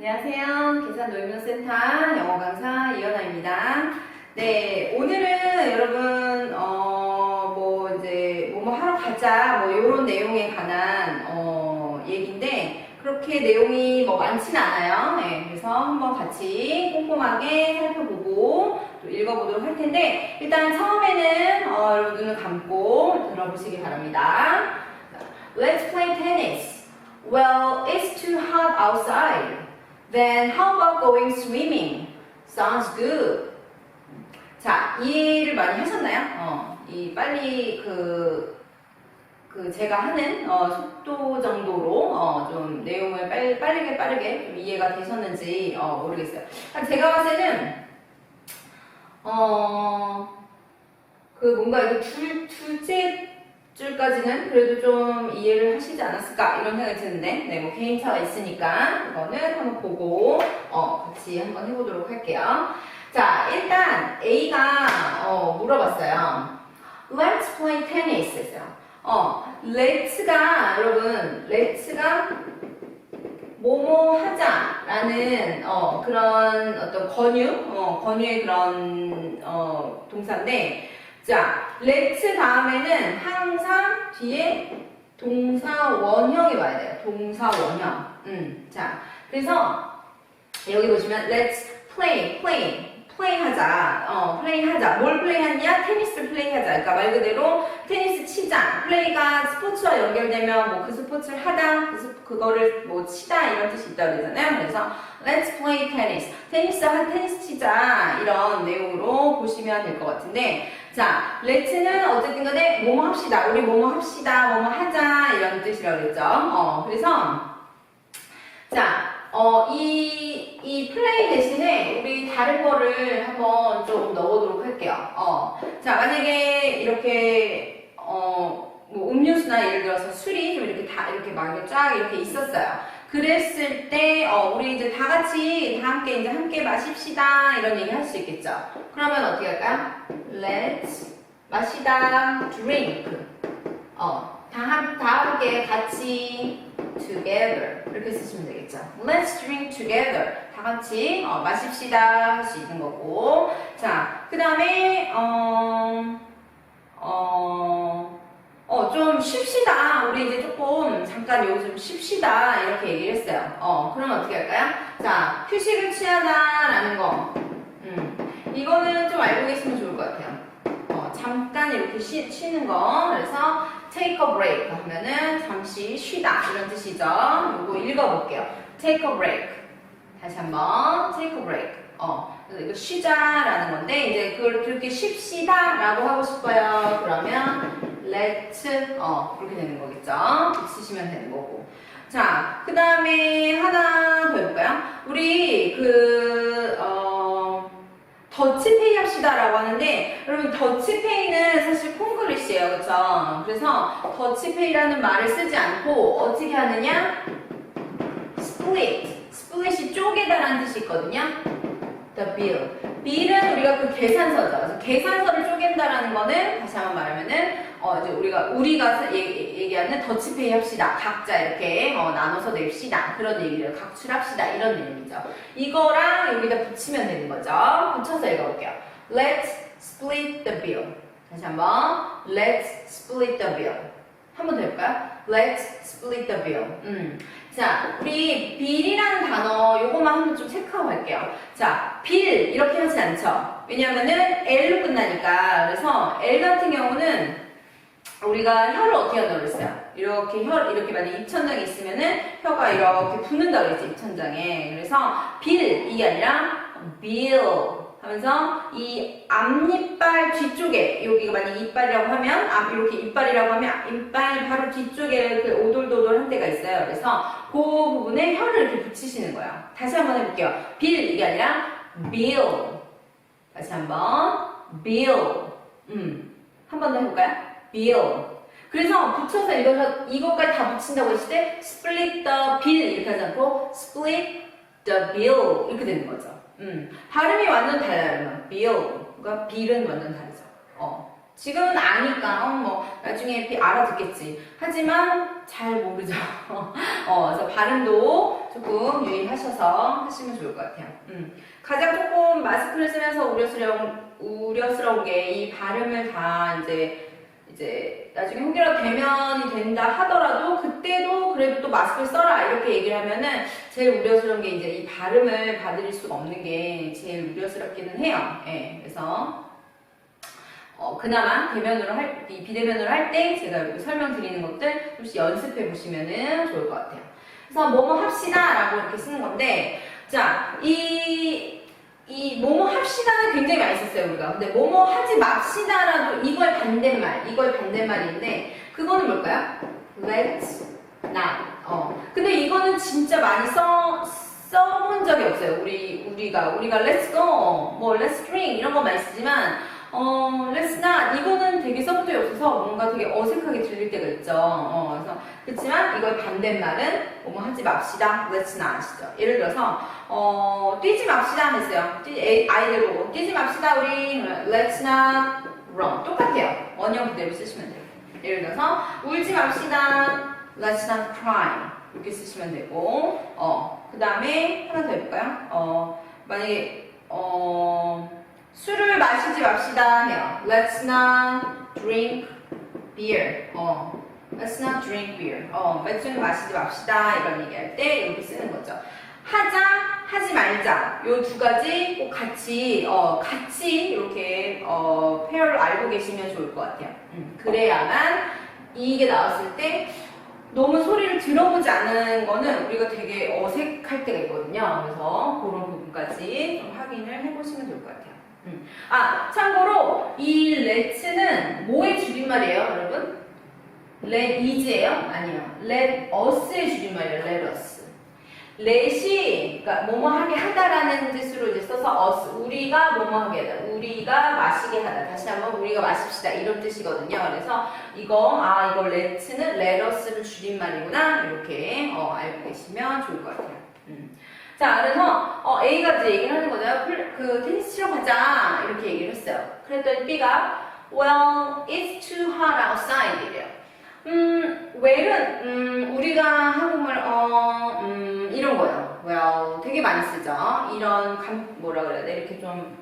안녕하세요. 계산 노인문센터 영어 강사 이연아입니다. 네, 오늘은 여러분 어, 뭐 이제 뭐뭐 하러 가자 뭐 이런 내용에 관한 어, 얘기인데 그렇게 내용이 뭐 많지는 않아요. 네, 그래서 한번 같이 꼼꼼하게 살펴보고 또 읽어보도록 할 텐데 일단 처음에는 어, 여러분 눈을 감고 들어보시기 바랍니다. 자, Let's play tennis. Well, it's too hot outside. Then how about going swimming? Sounds good. 자, 이해를 많이 하셨나요? 어, 이 빨리 그, 그 제가 하는 어, 속도 정도로 어, 좀 내용을 빨리, 빠르게 빠르게 좀 이해가 되셨는지 어, 모르겠어요. 아, 제가 봤을 때는 어, 그 뭔가 이거 둘, 둘째 줄까지는 그래도 좀 이해를 하시지 않았을까 이런 생각이 드는데 네, 뭐 개인차가 있으니까 그거는 한번 보고 어, 같이 한번 해보도록 할게요. 자, 일단 A가 어, 물어봤어요. Let's play tennis 했어요. 어, let's가 여러분, let's가 뭐뭐 하자라는 어, 그런 어떤 권유, 어, 권유의 그런 어, 동사인데 자, let's 다음에는 항상 뒤에 동사 원형이 와야 돼요. 동사 원형. 음, 자, 그래서 여기 보시면 let's play, play, play 하자. 어, play 하자. 뭘 play 하냐? 테니스 play 하자. 그러니까 말 그대로 테니스 치자. play가 스포츠와 연결되면 뭐 그 스포츠를 하다, 그 스- 그거를 뭐 치다 이런 뜻이 있다고 그러잖아요. 그래서 let's play tennis. 테니스 한 테니스 치자. 이런 내용으로 보시면 될 것 같은데 자, let's는 어쨌든 간에 뭐뭐 합시다. 우리 뭐뭐 합시다. 뭐뭐 하자. 이런 뜻이라고 그랬죠. 어, 그래서 자, 어, 이, 이 플레이 대신에 우리 다른 거를 한번 좀 넣어보도록 할게요. 어, 자, 만약에 이렇게, 어, 뭐 음료수나 예를 들어서 술이 좀 이렇게 다, 이렇게 막 쫙 이렇게 있었어요. 그랬을 때, 어, 우리 이제 다 같이, 다 함께 이제 함께 마십시다. 이런 얘기 할 수 있겠죠. 그러면 어떻게 할까요? Let's 마시다, drink. 어, 다, 함, 다 함께 같이 together 이렇게 쓰시면 되겠죠. Let's drink together. 다 같이 어, 마십시다 할 수 있는 거고. 자, 그 다음에 어, 어, 어, 좀 쉽시다. 우리 이제 조금 잠깐 좀 쉽시다. 이렇게 얘기를 했어요. 어, 그러면 어떻게 할까요? 자, 휴식을 취하다 라는 거. 음, 이거는 좀 알고 계시면 좋을 것 같아요. 어, 잠깐 이렇게 쉬, 쉬는 거. 그래서 take a break 하면은 잠시 쉬다 이런 뜻이죠. 이거 읽어볼게요. take a break. 다시 한번 take a break. 어, 이거 쉬자라는 건데 이제 그걸 그렇게 쉽시다라고 하고 싶어요. 그러면 let 어 그렇게 되는 거겠죠. 쓰시면 되는 거고. 자, 그 다음에 하나 더 해볼까요? 우리 그 어. 더치페이 합시다 라고 하는데 여러분 더치페이는 사실 콩글리시예요 그렇죠 그래서 더치페이라는 말을 쓰지 않고 어떻게 하느냐 split split이 쪼개다라는 뜻이 있거든요 the bill bill은 우리가 그 계산서죠 그래서 계산서를 쪼갠다라는 거는 다시 한번 말하면은 어 이제 우리가 우리가 얘기, 얘기 하는 더치페이 합시다 각자 이렇게 어, 나눠서 냅시다 그런 얘기를 각출합시다 이런 의미죠 이거랑 여기다 붙이면 되는 거죠. 붙여서 읽어볼게요. Let's split the bill. 다시 한번. Let's split the bill. 한 번 더 해볼까요? Let's split the bill. 음. 자, 우리 bill이라는 단어 요거만 한번 좀 체크하고 갈게요. 자, bill 이렇게 하지 않죠? 왜냐면은 L로 끝나니까. 그래서 L 같은 경우는 우리가 혀를 어떻게 한다고 그랬어요? 이렇게 혀, 이렇게 만약 입천장이 있으면은 혀가 이렇게 붙는다고 그랬지, 입천장에. 그래서 빌, 이게 아니라 빌 하면서 이 앞니빨 뒤쪽에, 여기가 만약 이빨이라고 하면, 앞, 이렇게 이빨이라고 하면 이빨 바로 뒤쪽에 이렇게 오돌도돌 한 데가 있어요. 그래서 그 부분에 혀를 이렇게 붙이시는 거예요. 다시 한번 해볼게요. 빌, 이게 아니라 빌. 다시 한번. 빌. 음. 한 번 더 해볼까요? Bill. 그래서 붙여서 읽어서 이것까지 다 붙인다고 했을 때 split the bill 이렇게 하지 않고 split the bill 이렇게 되는 거죠. 음. 발음이 완전 달라요. bill과 bill은 완전 다르죠. 어. 지금은 아니까 어, 뭐 나중에 비- 알아듣겠지. 하지만 잘 모르죠. 어, 그래서 발음도 좀 조금 유의하셔서 하시면 좋을 것 같아요. 음. 가장 조금 마스크를 쓰면서 우려스러운, 우려스러운 게 이 발음을 다 이제 이제 나중에 홍기라 대면이 된다 하더라도 그때도 그래도 또 마스크를 써라 이렇게 얘기를 하면은 제일 우려스러운 게 이제 이 발음을 받을 수가 없는 게 제일 우려스럽기는 해요. 예, 그래서 어, 그나마 대면으로 할, 이 비대면으로 할 때 제가 이렇게 설명드리는 것들 혹시 연습해 보시면은 좋을 것 같아요. 그래서 뭐뭐 합시다 라고 이렇게 쓰는 건데, 자, 이, 이 뭐뭐 합시다는 굉장히 많이 썼어요, 우리가. 근데 뭐뭐 하지 맙시다라도 이거의 반대말, 이거의 반대말인데, 그거는 뭘까요? Let's not. 어. 근데 이거는 진짜 많이 써, 써본 적이 없어요. 우리, 우리가. 우리가 let's go, 뭐 let's drink 이런 거 많이 쓰지만, 어, let's not. 이거는 되게 적이 없어서 뭔가 되게 어색하게 들릴 때가 있죠. 어, 그래서, 그렇지만 이걸 반대말은 뭐뭐 하지 맙시다. let's not이죠. 예를 들어서, 어, 뛰지 맙시다 했어요. 뛰, 애- 아이들 보고, 뛰지 맙시다, 우리. let's not run. 똑같아요. 원형 그대로 쓰시면 돼요. 예를 들어서, 울지 맙시다. let's not cry. 이렇게 쓰시면 되고, 어, 그 다음에 하나 더 해볼까요? 어, 만약에, 어, 술을 마시지 맙시다 해요. Let's not drink beer. 어, let's not drink beer. 어, 맥주는 마시지 맙시다. 이런 얘기할 때 이렇게 쓰는 거죠. 하자, 하지 말자. 요 두 가지 꼭 같이, 어, 같이 이렇게, 어, 페어를 알고 계시면 좋을 것 같아요. 음, 그래야만 이게 나왔을 때 너무 소리를 들어보지 않은 거는 우리가 되게 어색할 때가 있거든요. 그래서 그런 부분까지 좀 확인을 해보시면 좋을 것 같아요. 음. 아, 참고로 이 let's는 뭐의 줄임말이에요, 여러분? let is예요? 아니요. let us의 줄임말이에요, let us. let이, 그러니까 뭐뭐 하게 하다라는 뜻으로 이제 써서 us, 우리가 뭐뭐 하게 하다, 우리가 마시게 하다. 다시 한번 우리가 마십시다. 이런 뜻이거든요. 그래서 이거, 아, 이거 let'는 let us를 줄임말이구나. 이렇게, 어, 알고 계시면 좋을 것 같아요. 음. 자, 그래서 어, A가 이제 얘기를 하는 거죠. 플- 그 테니스 치러 가자 이렇게 얘기를 했어요. 그랬더니 B가 Well, it's too hot outside 이래요. 음, well은 음, 우리가 한국말 어, 음, 이런 거예요. Well, 되게 많이 쓰죠. 이런 감 뭐라 그래야 돼? 이렇게 좀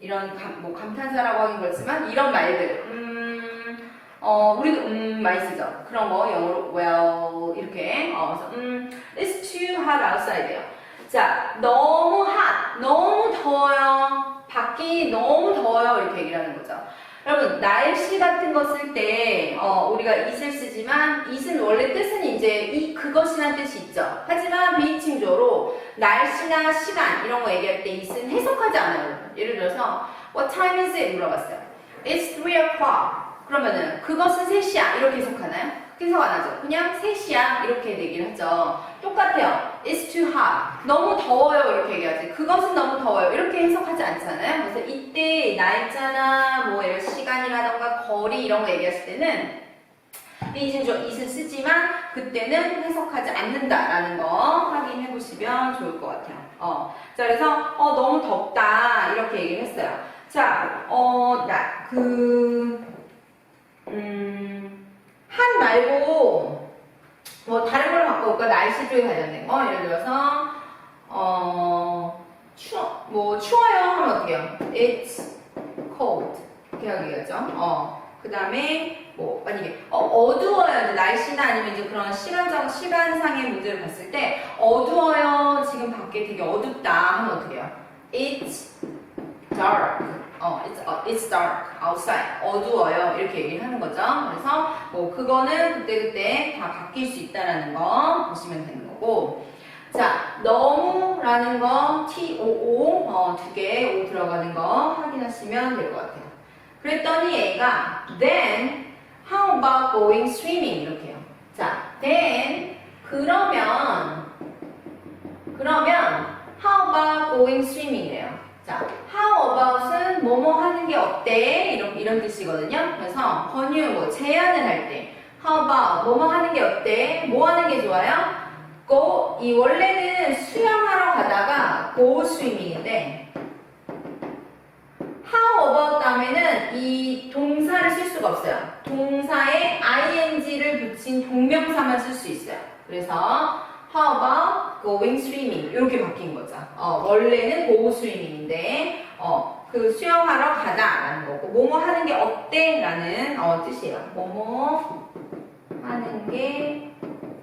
이런 감, 뭐 감탄사라고 하긴 그렇지만 이런 말들. 음, 어, 우리도 음 많이 쓰죠. 그런 거 영어로 well 이렇게 어, 그래서 음, it's too hot outside예요. 자, 너무 핫, 너무 더워요. 밖이 너무 더워요. 이렇게 얘기를 하는 거죠. 여러분, 날씨 같은 거 쓸 때, 어, 우리가 it을 쓰지만, it은 원래 뜻은 이제 이, 그것이란 뜻이 있죠. 하지만 비칭조로 날씨나 시간, 이런 거 얘기할 때 it은 해석하지 않아요. 예를 들어서, what time is it? 물어봤어요. It's 3 o'clock. 그러면은, 그것은 3시야. 이렇게 해석하나요? 안 하죠. 그냥 3시야. 이렇게 얘기를 하죠. 똑같아요. It's too hot. 너무 더워요. 이렇게 얘기하지. 그것은 너무 더워요. 이렇게 해석하지 않잖아요. 그래서 이때 날짜나 뭐 이런 시간이라던가 거리 이런 거 얘기했을 때는 이제 저 it을 쓰지만 그때는 해석하지 않는다라는 거 확인해 보시면 좋을 것 같아요. 어, 자 그래서 어 너무 덥다 이렇게 얘기를 했어요. 자, 어 나 그 음, 한 말고 뭐 다른 걸로 바꿔볼까? 날씨 쪽에 관련된 거 예를 들어서 어 추워 뭐 추워요 하면 어떻게 해요? It's cold 이렇게 하기겠죠. 어. 그 다음에 뭐 만약에 어, 어두워요 날씨나 아니면 이제 그런 시간적 시간상의 문제를 봤을 때 어두워요 지금 밖에 되게 어둡다 하면 어떻게 해요? It's dark. 어, it's, 어, it's dark outside. 어두워요. 이렇게 얘기를 하는 거죠. 그래서 뭐 그거는 그때그때 다 바뀔 수 있다라는 거 보시면 되는 거고. 자, 너무라는 거 TOO 어, 두개 O 들어가는 거 확인하시면 될 것 같아요. 그랬더니 얘가 then how about going swimming 이렇게 해요. 자, then 그러면 그러면 how about going swimming이래요. 자, how about은 뭐뭐 하는 게 어때? 이런 이런 뜻이거든요. 그래서 권유 뭐 제안을 할 때 how about 뭐뭐 하는 게 어때? 뭐 하는 게 좋아요? go 이 원래는 수영하러 가다가 go swimming인데 how about 다음에는 이 동사를 쓸 수가 없어요. 동사에 ing를 붙인 동명사만 쓸 수 있어요. 그래서 How about going swimming? 이렇게 바뀐 거죠. 어, 원래는 go swimming인데, 어, 그 수영하러 가다라는 거고, 뭐뭐 하는 게 어때? 라는 어, 뜻이에요. 뭐뭐 하는 게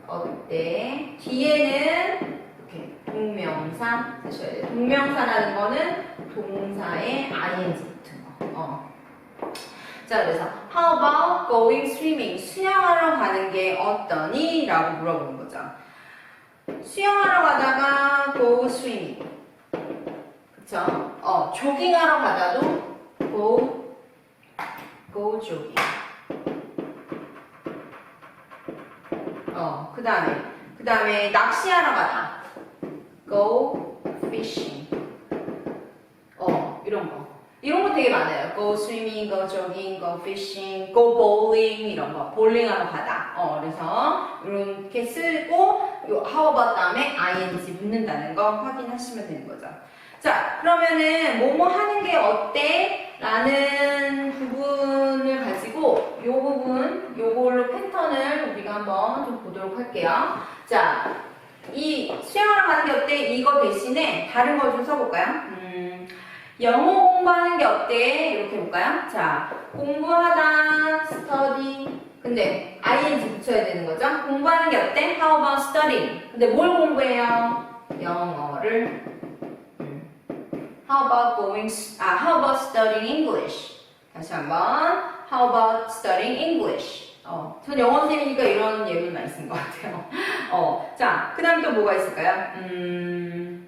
어때? 뒤에는 이렇게 동명사 하셔야 돼요. 동명사라는 거는 동사의 ing 붙은 거. 어. 자, 그래서 How about going swimming? 수영하러 가는 게 어떠니? 라고 물어보는 거죠. 수영하러 가다가 go swimming. 그쵸? 어, 조깅하러 가다도 go, go jogging. 어, 그 다음에, 그 다음에 낚시하러 가다. go fishing. 어, 이런 거. 이런 거 되게 많아요. go swimming, go jogging, go fishing, go bowling 이런 거. 볼링하러 가다. 어, 그래서 이렇게 쓰고 요 how about 다음에 ing 붙는다는 거 확인하시면 되는 거죠. 자, 그러면은 뭐뭐 하는 게 어때? 라는 부분을 가지고 요 부분, 요걸로 패턴을 우리가 한번 좀 보도록 할게요. 자, 이 수영하러 가는 게 어때? 이거 대신에 다른 거좀 써볼까요? 음, 영어 공부하는 게 어때? 이렇게 해볼까요? 자, 공부하다, study. 근데 ing 붙여야 되는 거죠? 공부하는 게 어때? How about studying? 근데 뭘 공부해요? 영어를. 음. How about going, 아, how about studying English? 다시 한번. How about studying English? 어, 전 영어 선생님이니까 이런 예문 많이 쓴 것 같아요. 어, 자, 그 다음 또 뭐가 있을까요? 음,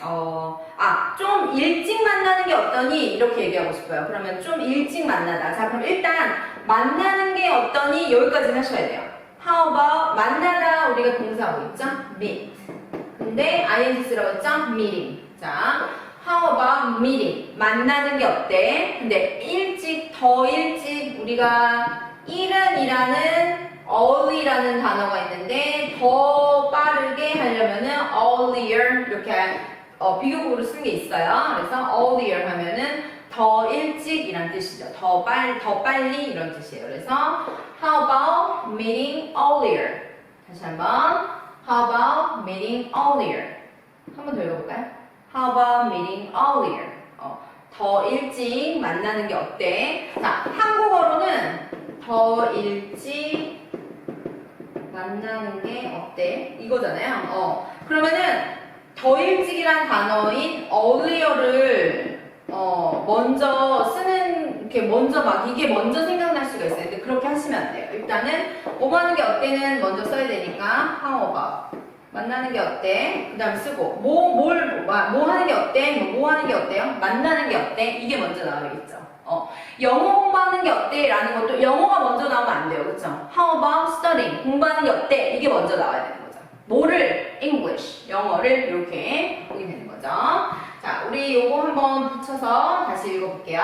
어, 아, 좀 일찍 만나는 게 어떠니? 이렇게 얘기하고 싶어요. 그러면 좀 일찍 만나다. 자, 그럼 일단 만나는 게 어떠니? 여기까지 하셔야 돼요. How about 만나다 우리가 동사하고 있죠? meet. 근데 ing 쓰라고 했죠? meeting. 자, how about meeting? 만나는 게 어때? 근데 일찍, 더 일찍 우리가 이른이라는 early라는 단어가 있는데 더 빠르게 하려면은 earlier 이렇게 어, 비교국으로 쓴 게 있어요. 그래서 earlier 하면은 더 일찍 이란 뜻이죠. 더 빨리, 더 빨리 이런 뜻이에요. 그래서 how about meeting earlier? 다시 한번 how about meeting earlier? 한번 더 읽어볼까요? How about meeting earlier? 어, 더 일찍 만나는 게 어때? 자, 한국어로는 더 일찍 만나는 게 어때? 이거잖아요. 어, 그러면은 더 일찍이란 단어인 earlier를 어, 먼저 쓰는, 이렇게 먼저 막 이게 먼저 생각날 수가 있어요. 근데 그렇게 하시면 안 돼요. 일단은 뭐 하는 게 어때는 먼저 써야 되니까 how about 만나는 게 어때? 그 다음에 쓰고 뭐, 뭘, 뭐, 뭐 하는 게 어때? 뭐, 뭐 하는 게 어때요? 만나는 게 어때? 이게 먼저 나와야겠죠. 어, 영어 공부하는 게 어때? 라는 것도 영어가 먼저 나오면 안 돼요. 그쵸? How about studying? 공부하는 게 어때? 이게 먼저 나와야 거죠. 뭐를? English. 영어를 이렇게 보게 되는 거죠. 자, 우리 요거 한번 붙여서 다시 읽어볼게요.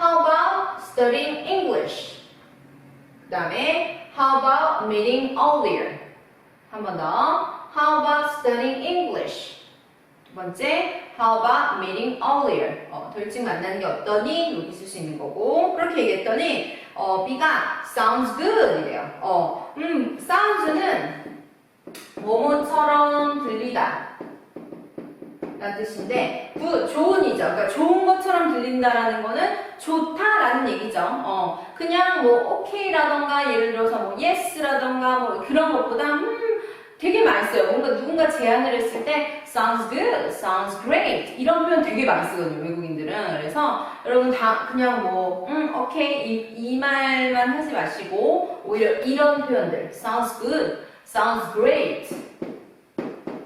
How about studying English? 그 다음에 How about meeting earlier? 한 번 더. How about studying English? 두 번째, how about meeting earlier? 어, 더 일찍 만나는 게 어떠니? 여기 쓸 수 있는 거고. 그렇게 얘기했더니, 어, B가 sounds good 이래요. 어, 음, sounds는 뭐뭐처럼 들리다. 라는 뜻인데, 굿, 좋은이죠. 그러니까 좋은 것처럼 들린다라는 거는 좋다라는 얘기죠. 어, 그냥 뭐, 오케이라던가, 예를 들어서 뭐, yes라던가, 뭐, 그런 것보다, 음, 되게 많이 써요. 뭔가 누군가 제안을 했을 때 sounds good, sounds great 이런 표현 되게 많이 쓰거든요. 외국인들은. 그래서 여러분 다 그냥 뭐 음, 오케이 이, 이 말만 하지 마시고 오히려 이런 표현들 sounds good, sounds great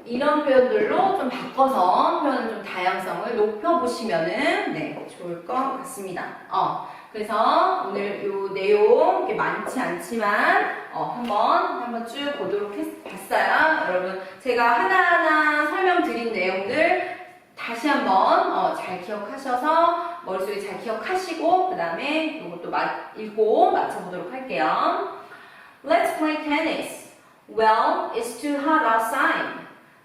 이런 표현들로 좀 바꿔서 표현을 좀 다양성을 높여보시면은 네 좋을 것 같습니다. 어, 그래서 오늘 요 내용 이렇게 많지 않지만 어, 한번 한번 쭉 보도록 했, 봤어요. 여러분 제가 하나하나 설명드린 내용들 다시 한번 어, 잘 기억하셔서 머릿속에 잘 기억하시고 그 다음에 이것도 마, 읽고 맞춰보도록 할게요. Let's play tennis. Well, it's too hot outside.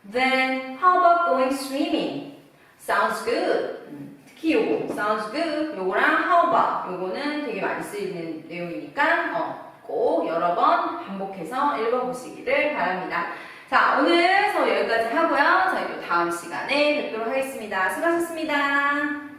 Then how about going swimming? Sounds good. 음, 특히 요거 sounds good 요거랑 how about 요거는 되게 많이 쓰이는 내용이니까 어, 꼭 여러 번 반복해서 읽어보시기를 바랍니다. 자, 오늘 여기까지 하고요. 저희 또 다음 시간에 뵙도록 하겠습니다. 수고하셨습니다.